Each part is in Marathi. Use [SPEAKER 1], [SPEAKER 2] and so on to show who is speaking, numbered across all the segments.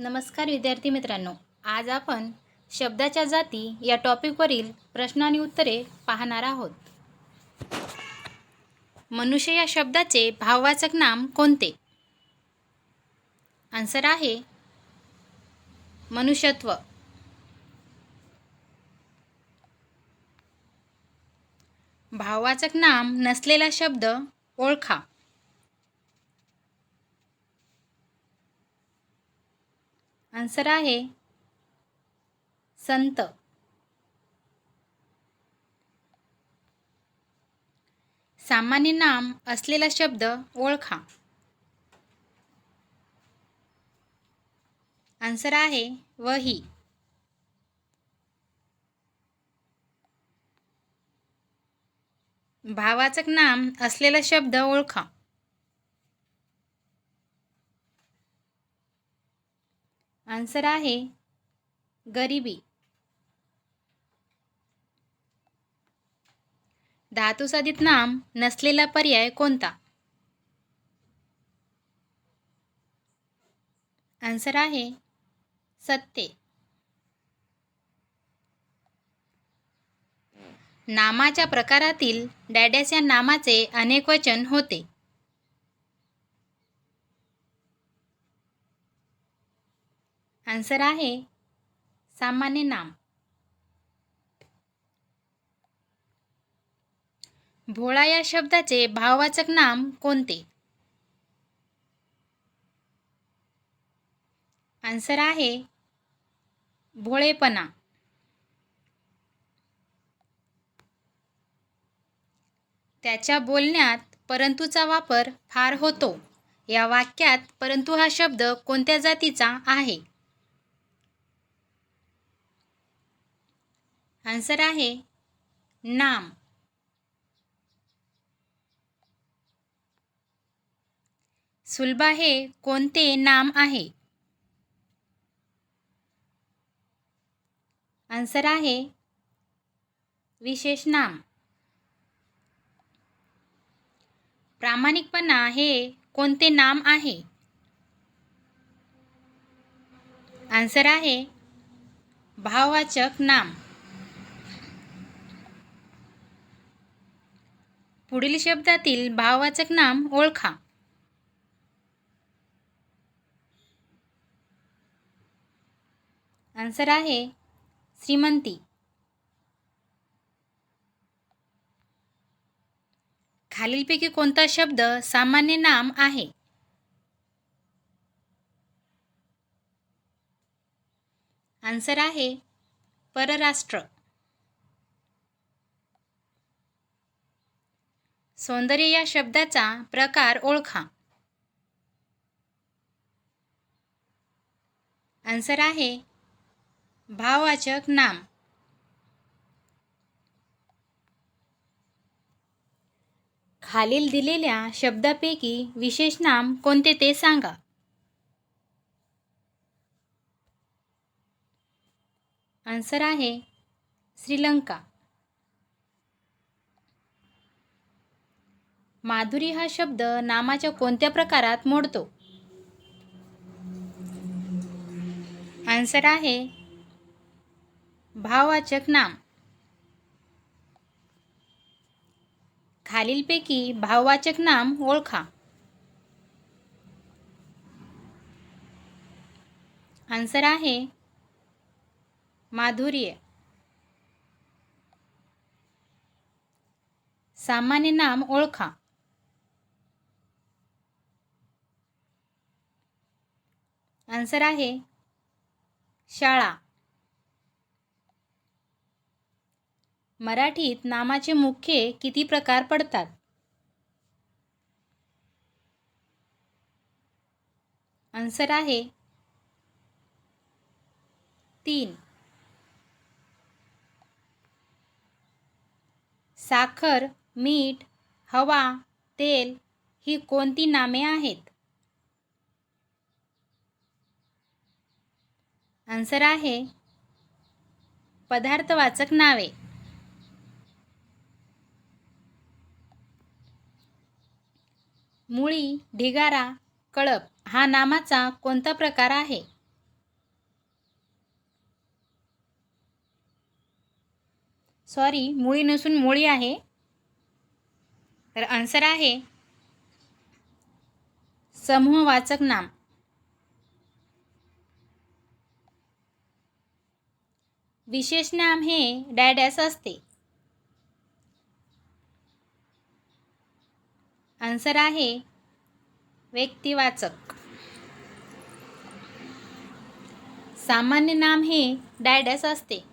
[SPEAKER 1] नमस्कार विद्यार्थी मित्रांनो. आज आपण शब्दाच्या जाती या टॉपिकवरील प्रश्न आणि उत्तरे पाहणार आहोत. मनुष्य या शब्दाचे भाववाचक नाम कोणते? आन्सर आहे मनुष्यत्व. भाववाचक नाम नसलेला शब्द ओळखा. आन्सर आहे संत. सामान्य नाम असलेला शब्द ओळखा. आन्सर आहे वही. भावाचक नाम असलेला शब्द ओळखा. आन्सर आहे गरिबी. धातुसाधित नाम नसलेला पर्याय कोणता? आन्सर आहे सत्ते. नामाच्या प्रकारातील डॅडॅस या नामाचे अनेक वचन होते. आन्सर आहे सामान्य नाम. भोळा या शब्दाचे भाववाचक नाम कोणते? आन्सर आहे भोळेपणा. त्याच्या बोलण्यात परंतुचा वापर फार होतो. या वाक्यात परंतु हा शब्द कोणत्या जातीचा आहे? आन्सर आहे नाम. सुलभा हे कोणते नाम आहे? आन्सर आहे विशेष नाम. प्रामाणिकपणा हे कोणते नाम आहे? आन्सर आहे भाववाचक नाम. पुढील शब्दातील भाववाचक नाम ओळखा. आन्सर आहे श्रीमंती. खालीलपैकी कोणता शब्द सामान्य नाम आहे? आन्सर आहे परराष्ट्र. सौंदर्य या शब्दाचा प्रकार ओळखा. आन्सर आहे भाववाचक नाम. खालील दिलेल्या शब्दापैकी विशेष नाम कोणते ते सांगा. आन्सर आहे श्रीलंका. माधुरी हा शब्द नामाच्या कोणत्या प्रकारात मोडतो? आन्सर आहे भाववाचक नाम. खालीलपैकी भाववाचक नाम ओळखा. आन्सर आहे माधुर्य. सामान्य नाम ओळखा. आन्सर आहे शाळा. मराठीत नामाचे मुख्य किती प्रकार पडतात? आन्सर आहे तीन. साखर मीठ हवा तेल ही कोणती नामे आहेत? आन्सर आहे पदार्थवाचक नावे. मुळी ढिगारा कळप हा नामाचा कोणता प्रकार आहे? सॉरी मुळी नसून मुळी आहे. तर आन्सर आहे समूहवाचक नाम. विशेष नाम हे डॅडॅस असते. आन्सर आहे व्यक्तिवाचक. सामान्य नाम हे डॅडॅस असते.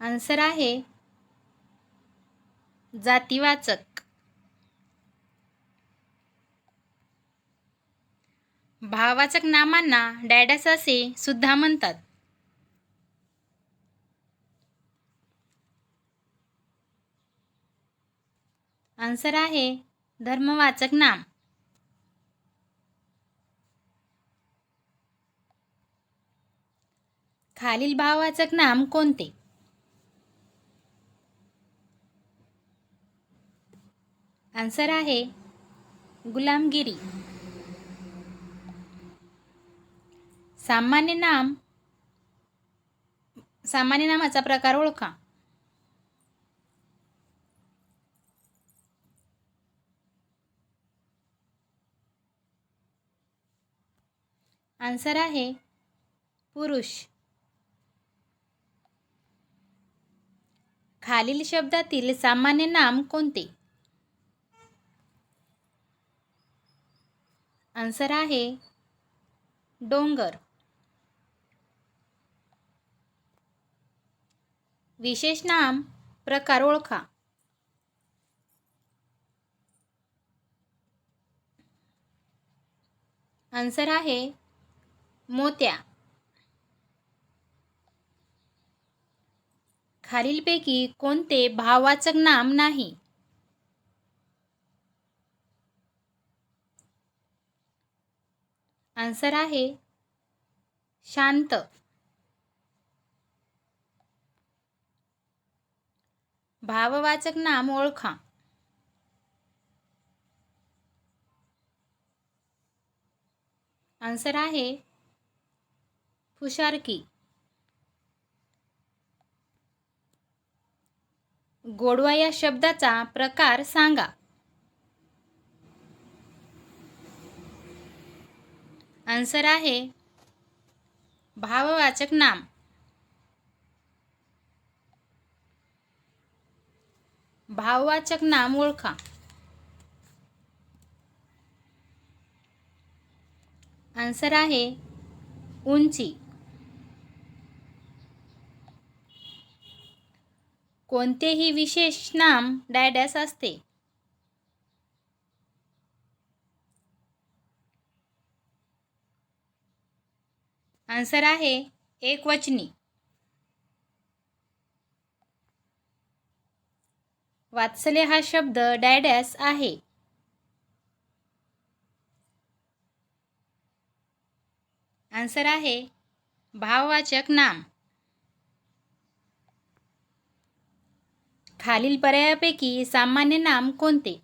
[SPEAKER 1] आन्सर आहे जातीवाचक. भाववाचक नामांना डॅडॅस असे सुद्धा म्हणतात. आन्सर आहे धर्मवाचक नाम. खालील भाववाचक नाम कोणते? आन्सर आहे गुलामगिरी. सामान्य नाम सामान्य नामाचा प्रकार ओळखा. आन्सर आहे पुरुष. खालील शब्दातील सामान्य नाम कोणते? आन्सर आहे डोंगर. विशेष नाम प्रकार ओळखा. आन्सर आहे मोत्या. खालीलपैकी कोणते भाववाचक नाम नाही? आन्सर आहे शांत. भाववाचक नाम ओळखा. आन्सर आहे फुशारकी. गोडवा या शब्दाचा प्रकार सांगा. आन्सर आहे भाववाचक नाम. भाववाचक नाम ओळखा. आन्सर आहे उंची. कोणतेही विशेष नाम डॅडॅस असते. आन्सर आहे एकवचनी. वात्सल्य हा शब्द डॅडॅस आहे. आन्सर आहे भाववाचक नाम. खालील पर्यायापैकी सामान्य नाम कोणते?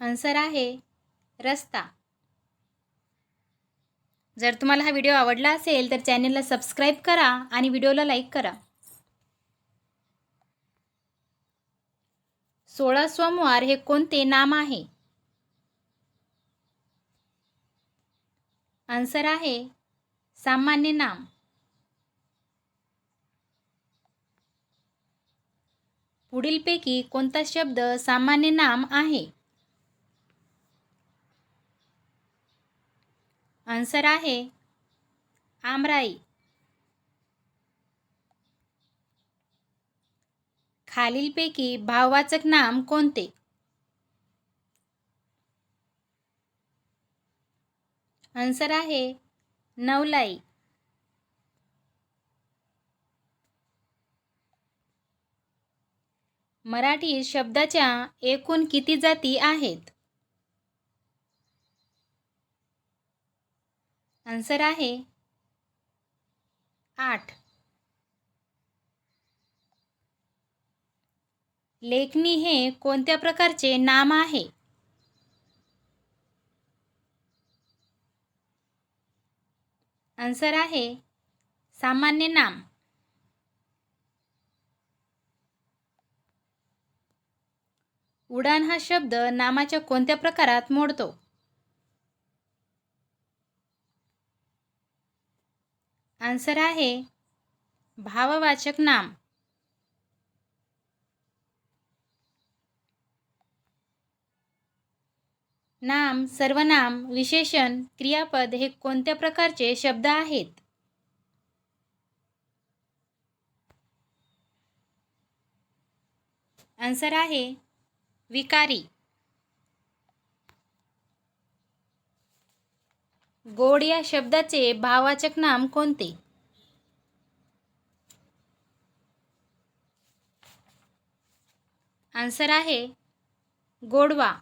[SPEAKER 1] आन्सर आहे रस्ता. जर तुम्हाला हा व्हिडिओ आवडला असेल तर चॅनलला सबस्क्राईब करा आणि व्हिडिओला लाईक करा. सोळा सोमवार हे कोणते नाम आहे? आन्सर आहे सामान्य नाम. पुढीलपैकी कोणता शब्द सामान्य नाम आहे? आन्सर आहे आमराई. खालीलपैकी भाववाचक नाम कोणते? आन्सर आहे नवलाई. मराठी शब्दाच्या एकूण किती जाती आहेत? आन्सर आहे आठ. लेखनी हे कोणत्या प्रकारचे नाम आहे? आन्सर आहे सामान्य नाम. उडान हा शब्द नामाच्या कोणत्या प्रकारात मोडतो? आन्सर आहे भाववाचक नाम. नाम सर्वनाम विशेषण क्रियापद हे कोणत्या प्रकारचे शब्द आहेत? आन्सर आहे विकारी. गोड या शब्दाचे भाववाचक नाम कोणते? आन्सर आहे गोडवा.